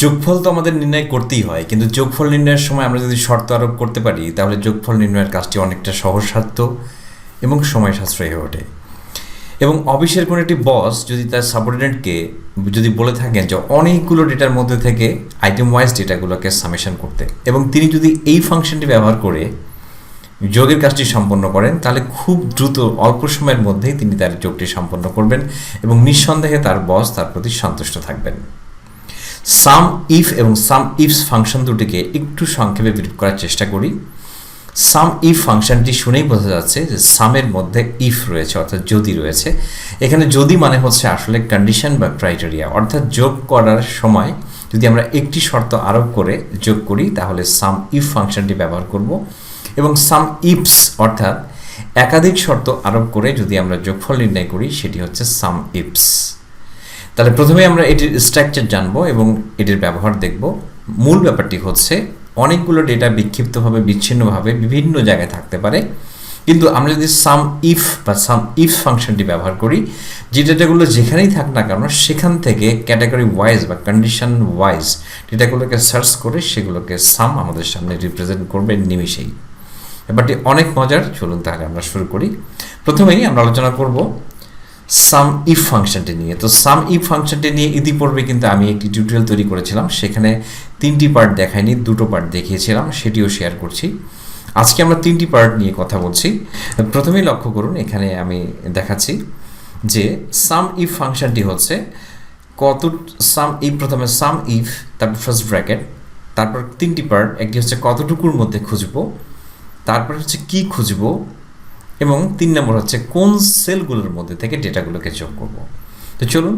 যোগফল তো আমাদের নির্ণয় করতেই হয়, কিন্তু যোগফল নির্ণয়ের সময় আমরা যদি শর্ত আরোপ করতে পারি, তাহলে যোগফল নির্ণয়ের কাজটি অনেকটা সহজসাধ্য এবং সময় সাশ্রয় হয়ে ওঠে। এবং অফিসের কোনো একটি বস যদি তার সাবঅর্ডিনেটকে যদি বলে থাকেন যে অনেকগুলো ডেটার মধ্যে থেকে আইটেম ওয়াইজ ডেটাগুলোকে সামেশন করতে এবং তিনি যদি এই ফাংশনটি ব্যবহার করে যোগের কাজটি সম্পন্ন করেন, তাহলে খুব দ্রুত অল্প সময়ের মধ্যেই তিনি তার যোগটি সম্পন্ন করবেন এবং নিঃসন্দেহে তার বস তার প্রতি সন্তুষ্ট থাকবেন। সাম ইফ এবং সাম ইফস ফাংশন দুটিকে একটু সংক্ষেপে বিরোধ করার চেষ্টা করি। সাম ইফ ফাংশনটি শুনেই বোঝা যাচ্ছে যে সামের মধ্যে ইফ রয়েছে, অর্থাৎ যদি রয়েছে। এখানে যদি মানে হচ্ছে আসলে কন্ডিশন বা ক্রাইটেরিয়া অর্থাৎ যোগ করার সময় যদি আমরা একটি শর্ত আরোপ করে যোগ করি, তাহলে সাম ইফ ফাংশনটি ব্যবহার করব এবং সাম ইফস অর্থাৎ একাধিক শর্ত আরোপ করে যদি আমরা যোগফল নির্ণয় করি, সেটি হচ্ছে সাম ইফস তাহলে প্রথমে আমরা এটির স্ট্রাকচার জানব এবং এটির ব্যবহার দেখব। মূল ব্যাপারটি হচ্ছে, অনেকগুলো ডেটা বিক্ষিপ্তভাবে, বিচ্ছিন্নভাবে বিভিন্ন জায়গায় থাকতে পারে। কিন্তু আমরা যদি সাম ইফ বা সাম ইফ ফাংশনটি ব্যবহার করি, যে ডেটাগুলো যেখানেই থাক না কেন, সেখান থেকে ক্যাটাগরি ওয়াইজ বা কন্ডিশন ওয়াইজ ডেটাগুলোকে সার্চ করে সেগুলোকে সাম আমাদের সামনে রিপ্রেজেন্ট করবে নিমিষেই। ব্যাপারটি অনেক মজার। চলুন তাহলে আমরা শুরু করি। প্রথমেই আমরা আলোচনা করব সাম ইফ ফাংশনটি নিয়ে। তো সাম ইফ ফাংশনটি নিয়ে ইতিপূর্বে কিন্তু আমি একটি টিউটোরিয়াল তৈরি করেছিলাম। সেখানে তিনটি পার্ট দেখাইনি, দুটো পার্ট দেখিয়েছিলাম, সেটিও শেয়ার করছি। আজকে আমরা তিনটি পার্ট নিয়ে কথা বলছি। প্রথমেই লক্ষ্য করুন, এখানে আমি দেখাচ্ছি যে সাম ইফ ফাংশনটি হচ্ছে কত সাম ইফ প্রথমে সাম ইফ তারপর ফার্স্ট ব্র্যাকেট তারপর তিনটি পার্ট একটি হচ্ছে কতটুকুর মধ্যে খুঁজবো, তারপর হচ্ছে কি খুঁজবো এবং তিন নম্বর হচ্ছে কোন সেলগুলোর মধ্যে থেকে ডেটাগুলোকে যোগ করব। তো চলুন,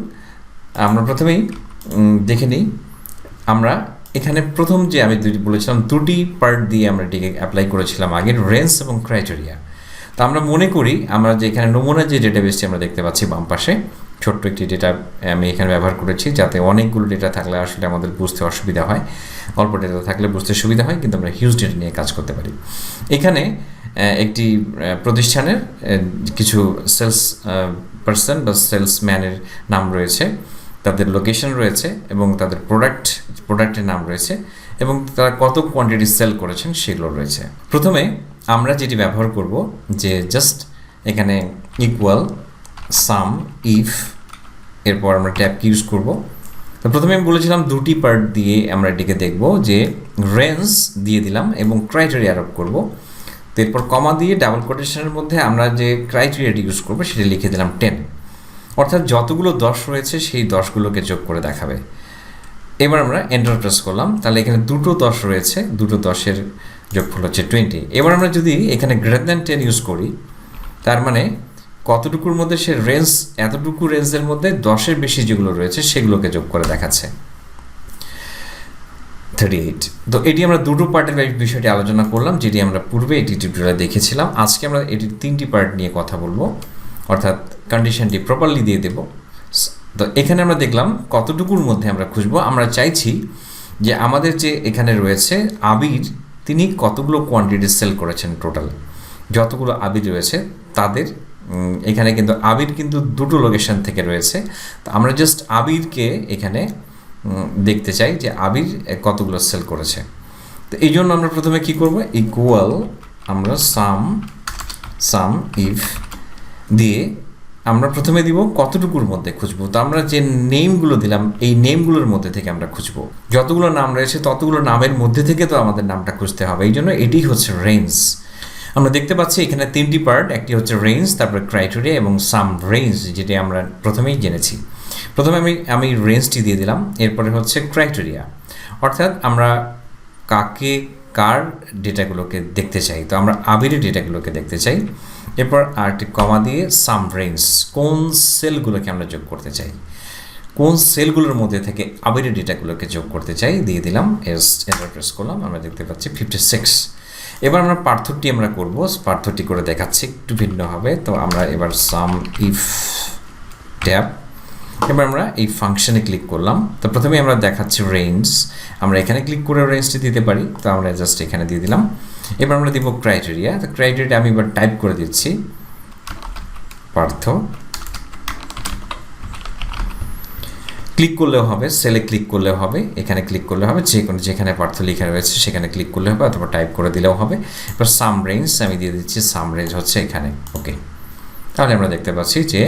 আমরা প্রথমেই দেখে নিই। আমরা এখানে প্রথম যে আমি দুটি বলেছিলাম, দুটি পার্ট দিয়ে আমরা এটিকে অ্যাপ্লাই করেছিলাম আগের রেঞ্জ এবং ক্রাইটেরিয়া তো আমরা মনে করি, আমরা যে এখানে নমুনা যে ডেটাবেসটি আমরা দেখতে পাচ্ছি বাম পাশে ছোট্ট একটি ডেটা আমি এখানে ব্যবহার করেছি যাতে অনেকগুলো ডেটা থাকলে আসলে আমাদের বুঝতে অসুবিধা হয়। অল্প ডেটা থাকলে বুঝতে সুবিধা হয়, কিন্তু আমরা হিউজ ডেটা নিয়ে কাজ করতে পারি। এখানে একটি প্রতিষ্ঠানের কিছু সেলস পার্সন বা সেলসম্যানের নাম রয়েছে। তাদের লোকেশন রয়েছে এবং তাদের প্রোডাক্ট প্রোডাক্টের নাম রয়েছে এবং তারা কত কোয়ান্টিটি সেল করেছেন সেগুলো রয়েছে। প্রথমে আমরা যেটি ব্যবহার করব যে জাস্ট এখানে ইকুয়াল সাম ইফ এরপর আমরা ট্যাব ইউজ করব। তো প্রথমে আমি বলেছিলাম দুটি পার্ট দিয়ে আমরা এটিকে দেখব, যে রেঞ্জ দিয়ে দিলাম এবং ক্রাইটেরিয়া আরোপ করব। তো এরপর কমা দিয়ে ডাবল কোটেশনের মধ্যে আমরা যে ক্রাইটেরিয়াটি ইউজ করব, সেটা লিখে দিলাম টেন অর্থাৎ যতগুলো দশ রয়েছে, সেই দশগুলোকে যোগ করে দেখাবে। এবার আমরা এন্টার প্রেস করলাম, তাহলে এখানে দুটো দশ রয়েছে, দুটো দশের যোগফল হচ্ছে টোয়েন্টি এবার আমরা যদি এখানে গ্রেটার দ্যান টেন ইউজ করি, তার মানে কতটুকুর মধ্যে সে রেঞ্জ এতটুকু রেঞ্জের মধ্যে দশের বেশি যেগুলো রয়েছে, সেগুলোকে যোগ করে দেখাচ্ছে। থার্টি এইট তো এটি আমরা দুটো পার্টের বিষয়টি আলোচনা করলাম, যেটি আমরা পূর্বে এটি টিউটোরিয়ালে দেখেছিলাম। আজকে আমরা এটির তিনটি পার্ট নিয়ে কথা বলব, অর্থাৎ কন্ডিশনটি প্রপারলি দিয়ে দেব। তো এখানে আমরা দেখলাম কতটুকুর মধ্যে আমরা খুঁজবো। আমরা চাইছি যে আমাদের যে এখানে রয়েছে আবির, তিনি কতগুলো কোয়ান্টিটি সেল করেছেন টোটাল যতগুলো আবির রয়েছে, তাদের এখানে কিন্তু আবির কিন্তু দুটো লোকেশন থেকে রয়েছে। তো আমরা জাস্ট আবিরকে এখানে দেখতে চাই যে আবির কতগুলো সেল করেছে। তো এই জন্য আমরা প্রথমে কি করব? ইকুয়াল আমরা সাম সাম ইফ দিয়ে আমরা প্রথমে দিব কতটুকুর মধ্যে খুঁজবো। তো আমরা যে নেমগুলো দিলাম, এই নেমগুলোর মধ্যে থেকে আমরা খুঁজবো। যতগুলো নাম রয়েছে, ততগুলো নামের মধ্যে থেকে তো আমাদের নামটা খুঁজতে হবে। এই জন্য এটি হচ্ছে রেঞ্জ আমরা দেখতে পাচ্ছি এখানে তিনটি পার্ট একটি হচ্ছে রেঞ্জ তারপরে ক্রাইটেরিয়া এবং সাম রেঞ্জ যেটি আমরা প্রথমেই জেনেছি। প্রথমে আমি আমি রেঞ্জটি দিয়ে দিলাম, এরপরে হচ্ছে ক্রাইটেরিয়া অর্থাৎ আমরা কাকে, কার ডেটাগুলোকে দেখতে চাই? তো আমরা আবিরের ডেটাগুলোকে দেখতে চাই, এরপর আরেকটি কমা দিয়ে সাম রেঞ্জ কোন সেলগুলোকে আমরা যোগ করতে চাই? কোন সেলগুলোর মধ্যে থেকে আবিরের ডেটাগুলোকে যোগ করতে চাই? দিয়ে দিলাম, এস এন্টার প্রেস করলাম, আমরা দেখতে পাচ্ছি ফিফটি সিক্স এবার আমরা পার্থক্যটি আমরা করব। পার্থক্যটি করে দেখাচ্ছি, একটু ভিন্ন হবে। তো আমরা এবার সাম ইফ ট্যাব এবার আমরা এই ফাংশনে ক্লিক করলাম। তো প্রথমে আমরা দেখাচ্ছি রেঞ্জ আমরা এখানে ক্লিক করে রেঞ্জটি দিতে পারি। তো আমরা জাস্ট এখানে দিয়ে দিলাম। এবার আমরা দিব ক্রাইটেরিয়া তো ক্রাইটেরিয়া আমি এবার টাইপ করে দিচ্ছি। পার্থ ক্লিক করলেও হবে, সেলে ক্লিক করলেও হবে, এখানে ক্লিক করলে হবে, যে কোনো যেখানে পার্থ লেখা রয়েছে সেখানে ক্লিক করলে হবে অথবা টাইপ করে দিলেও হবে। এবার সাম রেঞ্জ আমি দিয়ে দিচ্ছি, সাম রেঞ্জ হচ্ছে এখানে, ওকে। তাহলে আমরা দেখতে পাচ্ছি যে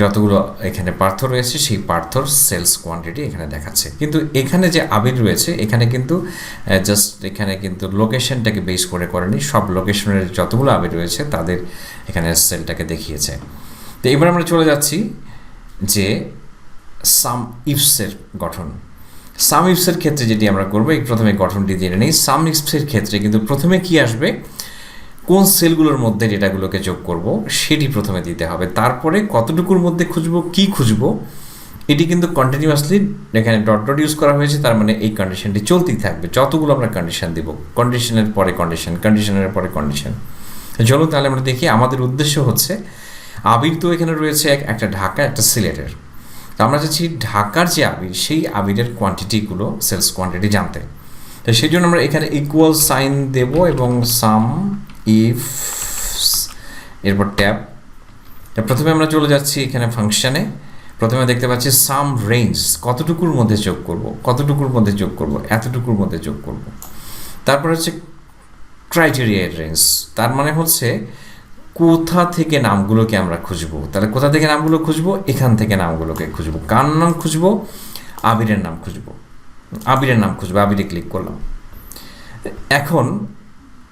যতগুলো এখানে পার্থ রয়েছে, সেই পার্থর সেলস কোয়ান্টিটি এখানে দেখাচ্ছে। কিন্তু এখানে যে আবির রয়েছে, এখানে কিন্তু জাস্ট এখানে কিন্তু লোকেশনটাকে বেস করে করেনি, সব লোকেশনের যতগুলো আবির রয়েছে তাদের এখানে সেলটাকে দেখিয়েছে। তো এবার আমরা চলে যাচ্ছি যে সাম ইফসের গঠন। সাম ইফসের ক্ষেত্রে যেটি আমরা করব প্রথমে গঠনটি জেনে নেই। সাম ইফসের ক্ষেত্রে কিন্তু প্রথমে কি আসবে? কোন সেলগুলোর মধ্যে ডেটাগুলোকে যোগ করব, সেটি প্রথমে দিতে হবে। তারপরে কতটুকুর মধ্যে খুঁজবো, কি খুঁজব, এটি কিন্তু কন্টিনিউয়াসলি এখানে ডট ডট ইউজ করা হয়েছে, তার মানে এই কন্ডিশনটি চলতেই থাকবে। যতগুলো আমরা কন্ডিশন দিব কন্ডিশনের পরে কন্ডিশন কন্ডিশনের পরে কন্ডিশন চলো তাহলে আমরা দেখি, আমাদের উদ্দেশ্য হচ্ছে, আবির তো এখানে রয়েছে এক, একটা ঢাকা, একটা সিলেটের। তো আমরা চাচ্ছি ঢাকার যে আবির, সেই আবিরের কোয়ান্টিটিগুলো সেলস কোয়ান্টিটি জানতে। তো সেই জন্য আমরা এখানে ইকুয়াল সাইন দেব এবং সাম ইফ এরপর ট্যাব প্রথমে আমরা চলে যাচ্ছি এখানে ফাংশানে প্রথমে দেখতে পাচ্ছি সাম রেঞ্জ কতটুকুর মধ্যে যোগ করব, কতটুকুর মধ্যে যোগ করব, এতটুকুর মধ্যে যোগ করব। তারপর হচ্ছে ক্রাইটেরিয়া রেঞ্জ তার মানে হচ্ছে কোথা থেকে নামগুলোকে আমরা খুঁজবো? তাহলে কোথা থেকে নামগুলো খুঁজবো? এখান থেকে নামগুলোকে খুঁজবো। কার নাম খুঁজবো? আবিরের নাম খুঁজবো। আবিরের নাম খুঁজবো। আবিরে ক্লিক করলাম। এখন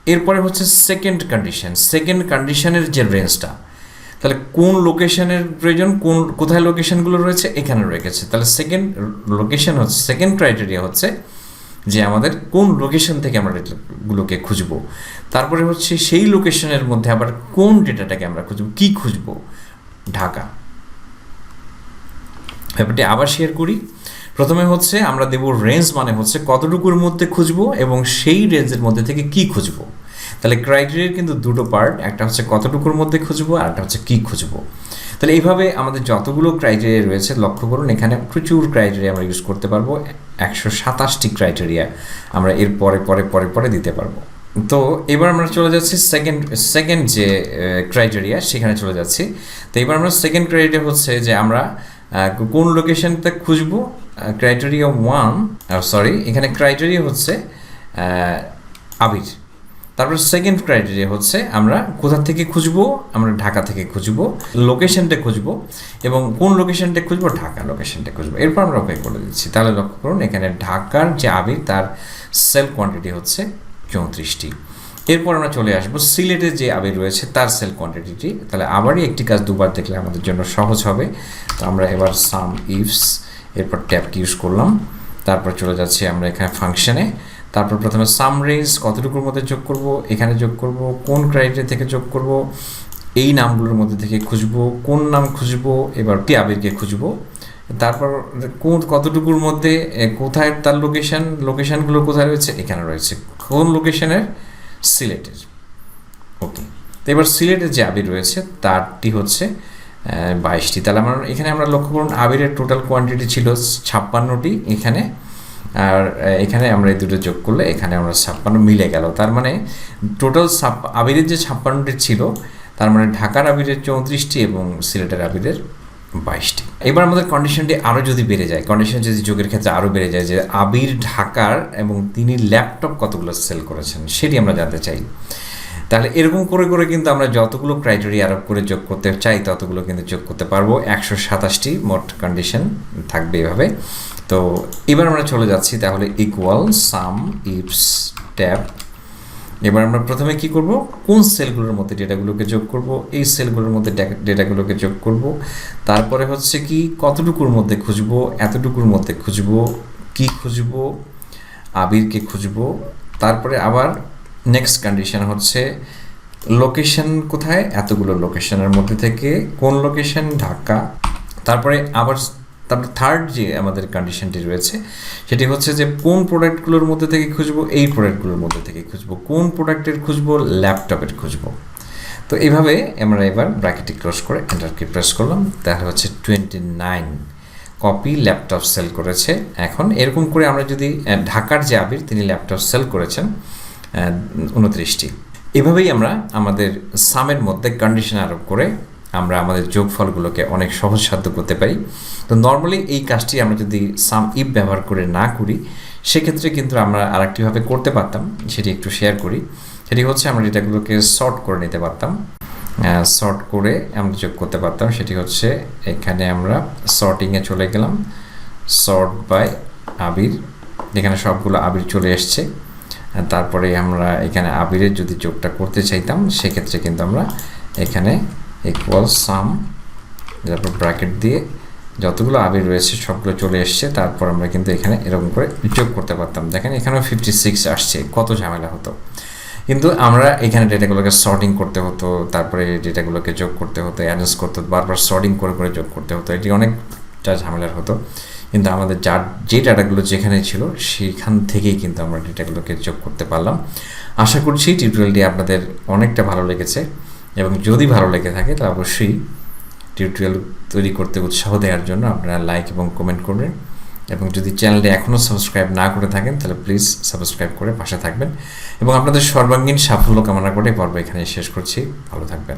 এরপরে হচ্ছে সেকেন্ড কন্ডিশন সেকেন্ড কন্ডিশনের যে রেঞ্জটা তাহলে কোন লোকেশনের প্রয়োজন? কোন, কোথায় লোকেশনগুলো রয়েছে? এখানে রয়ে গেছে। তাহলে সেকেন্ড লোকেশন হচ্ছে সেকেন্ড ক্রাইটেরিয়া হচ্ছে যে আমাদের কোন লোকেশন থেকে আমরা ডেটাগুলোকে খুঁজব। তারপরে হচ্ছে সেই লোকেশনের মধ্যে আবার কোন ডেটাটাকে আমরা খুঁজব, কি খুঁজব? ঢাকা। ব্যাপারটি আবার শেয়ার করি। প্রথমে হচ্ছে আমরা দেব রেঞ্জ মানে হচ্ছে কতটুকুর মধ্যে খুঁজবো এবং সেই রেঞ্জের মধ্যে থেকে কি খুঁজবো। তাহলে ক্রাইটেরিয়ার কিন্তু দুটো পার্ট একটা হচ্ছে কতটুকুর মধ্যে খুঁজবো আর একটা হচ্ছে কী খুঁজবো। তাহলে এইভাবে আমাদের যতগুলো ক্রাইটেরিয়া রয়েছে, লক্ষ্য করুন, এখানে প্রচুর ক্রাইটেরিয়া আমরা ইউজ করতে পারব। একশো সাতাশটি ক্রাইটেরিয়া আমরা এর পরে পরে পরে পরে দিতে পারব। তো এবার আমরা চলে যাচ্ছি সেকেন্ড সেকেন্ড যে ক্রাইটেরিয়া সেখানে চলে যাচ্ছি। তো এবার আমরা সেকেন্ড ক্রাইটেরিয়া হচ্ছে যে আমরা কোন লোকেশনটা খুঁজবো? ক্রাইটেরিয়া ওয়ান সরি এখানে ক্রাইটেরিয়া হচ্ছে আবির। তারপর সেকেন্ড ক্রাইটেরিয়া হচ্ছে আমরা কোথা থেকে খুঁজবো, আমরা ঢাকা থেকে খুঁজবো লোকেশনটা খুঁজবো এবং কোন লোকেশনটা খুঁজবো, ঢাকা লোকেশনটা খুঁজবো। এরপর আমরা ওকে করে দিচ্ছি। তাহলে লক্ষ্য করুন, এখানে ঢাকার যে আবির, তার সেল কোয়ান্টিটি হচ্ছে চৌত্রিশটি। এরপর আমরা চলে আসব সিলেটের যে আবির রয়েছে, তার সেল কোয়ান্টিটিটি তাহলে আবারই একটি কাজ দুবার দেখলে আমাদের জন্য সহজ হবে। তো আমরা এবার সাম ইফস এরপর ট্যাপকে ইউজ করলাম। তারপর চলে যাচ্ছি আমরা এখানে ফাংশনে তারপর প্রথমে সাম রেঞ্জ কতটুকুর মধ্যে যোগ করব, এখানে যোগ করব, কোন ক্রাইটেরিয়া থেকে যোগ করব, এই নামগুলোর মধ্যে থেকে খুঁজবো, কোন নাম খুঁজবো, এবার টি আবিরকে খুঁজবো, তারপর কোন কতটুকুর মধ্যে কোথায় তার লোকেশান লোকেশানগুলো কোথায় রয়েছে, এখানে রয়েছে, কোন লোকেশানের সিলেটের। ওকে, তো এবার সিলেটের যে আবির রয়েছে, তারটি হচ্ছে বাইশটি। তাহলে আমার, এখানে আমরা লক্ষ্য করুন, আবিরের টোটাল কোয়ান্টিটি ছিল ছাপ্পান্নটি, এখানে আর এখানে আমরা এই দুটো যোগ করলে এখানে আমরা ছাপ্পান্ন মিলে গেল। তার মানে টোটাল আবিরের যে ছাপ্পান্নটি ছিল, তার মানে ঢাকার আবিরের চৌত্রিশটি এবং সিলেটের আবিরের বাইশটি। এবার আমাদের কন্ডিশনটি আরও যদি বেড়ে যায় কন্ডিশন যদি যোগের ক্ষেত্রে আরও বেড়ে যায় যে আবির ঢাকার এবং তিনি ল্যাপটপ কতগুলো সেল করেছেন, সেটি আমরা জানতে চাই। তাহলে এরকম করে করে কিন্তু আমরা যতগুলো ক্রাইটেরিয়া আরোপ করে যোগ করতে চাই, ততগুলো কিন্তু যোগ করতে পারব। একশো সাতাশটি মোট কন্ডিশন থাকবে এভাবে। তো এবার আমরা চলে যাচ্ছি তাহলে ইকুয়াল সাম ইপস ট্যাপ এবার আমরা প্রথমে কি করব? কোন সেলগুলোর মধ্যে ডেটাগুলোকে যোগ করব? এই সেলগুলোর মধ্যে ডেটাগুলোকে যোগ করব। তারপরে হচ্ছে কি, কতটুকুর মধ্যে খুঁজব? এতটুকুর মধ্যে খুঁজব। কি খুঁজব? আবিরকে খুঁজব। তারপরে আবার নেক্সট কন্ডিশন হচ্ছে লোকেশন কোথায়? এতগুলো লোকেশনের মধ্যে থেকে। কোন লোকেশন ঢাকা। তারপরে আবার তারপর থার্ড যে আমাদের কন্ডিশনটি রয়েছে, সেটি হচ্ছে যে কোন প্রোডাক্টগুলোর মধ্যে থেকে খুঁজবো, এই প্রোডাক্টগুলোর মধ্যে থেকে খুঁজবো। কোন প্রোডাক্টের খুঁজবো ল্যাপটপের খুঁজবো। তো এইভাবে আমরা এবার ব্র্যাকেটটি ক্লোজ করে এন্টারকে প্রেস করলাম। তাহলে হচ্ছে twenty nine copy laptop sell করেছে। এখন এরকম করে আমরা যদি ঢাকার যে আবির, তিনি ল্যাপটপ সেল করেছেন উনত্রিশটি। এভাবেই আমরা আমাদের সামের মধ্যে কন্ডিশন আরোপ করে আমরা আমাদের যোগফলগুলোকে অনেক সহজসাধ্য করতে পারি। তো নর্মালি এই কাজটি আমরা যদি সাম ইফ ব্যবহার করে না করি, সেক্ষেত্রে কিন্তু আমরা আরেকটিভাবে করতে পারতাম, সেটি একটু শেয়ার করি। সেটি হচ্ছে আমরা ডেটাগুলোকে সর্ট করে নিতে পারতাম। সর্ট করে আমরা যোগ করতে পারতাম, সেটি হচ্ছে এখানে আমরা সর্টিংয়ে চলে গেলাম। সর্ট বাই আবির এখানে সবগুলো আবির চলে এসছে। তারপরে আমরা এখানে আবিরের যদি যোগটা করতে চাইতাম, সেক্ষেত্রে কিন্তু আমরা এখানে ইকুয়াল সাম তারপর ব্র্যাকেট দিয়ে যতগুলো আবির রয়েছে, সবগুলো চলে এসছে, তারপর আমরা কিন্তু এখানে এরকম করে যোগ করতে পারতাম। দেখেন, এখানেও ফিফটি সিক্স আসছে, কত ঝামেলা হতো। কিন্তু আমরা এখানে ডেটাগুলোকে সর্টিং করতে হতো, তারপরে ডেটাগুলোকে যোগ করতে হতো অ্যাডজাস্ট করতে হতো, বারবার সর্টিং করে করে যোগ করতে হতো, এটি অনেকটা ঝামেলার হতো। কিন্তু আমাদের যার, যে ডাটাগুলো যেখানে ছিল সেখান থেকেই কিন্তু আমরা ডেটাগুলোকে যোগ করতে পারলাম। আশা করছি টিউটোরিয়ালটি আপনাদের অনেকটা ভালো লেগেছে। এবং যদি ভালো লেগে থাকে, তাহলে অবশ্যই টিউটোরিয়াল তৈরি করতে উৎসাহ দেওয়ার জন্য আপনারা লাইক এবং কমেন্ট করবেন। এবং যদি চ্যানেলটি এখনও সাবস্ক্রাইব না করে থাকেন, তাহলে প্লিজ সাবস্ক্রাইব করে পাশে থাকবেন। এবং আপনাদের সর্বাঙ্গীন সাফল্য কামনা করে পর্ব এখানে শেষ করছি। ভালো থাকবেন।